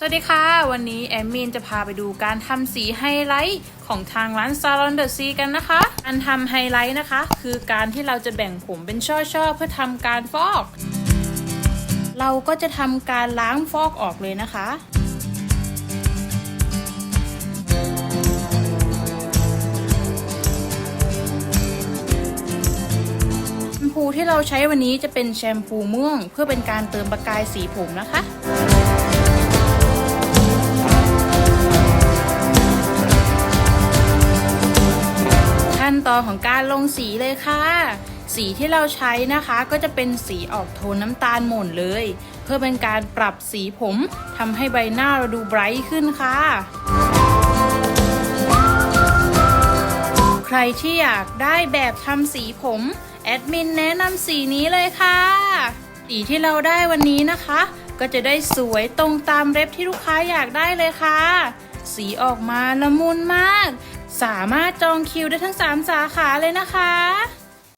สวัสดีค่ะ วันนี้แอมมีนจะพาไปดูการทำสีไฮไลท์ของทางร้าน Salon The Sea กันนะคะ การทำไฮไลท์นะคะ คือการที่เราจะแบ่งผมเป็นช่อๆ เพื่อทำการฟอก เราก็จะทำการล้างฟอกออกเลยนะคะแชมพูที่เราใช้วันนี้จะเป็นแชมพูม่วง เพื่อเป็นการเติมประกายสีผมนะคะ ตอนของการลงสีเลยค่ะ สีที่เราใช้นะคะก็จะเป็นสีออกโทนน้ำตาลหม่นเลย เพื่อเป็นการปรับสีผมทำให้ใบหน้าเราดูไบรท์ขึ้นค่ะใครที่อยากได้แบบทำสีผม แอดมินแนะนำสีนี้เลยค่ะ สีที่เราได้วันนี้นะคะ ก็จะได้สวยตรงตามเล็บที่ลูกค้าอยากได้เลยค่ะ สีออกมาละมุนมาก สามารถจองคิวได้ทั้ง 3 สาขาเลยนะคะ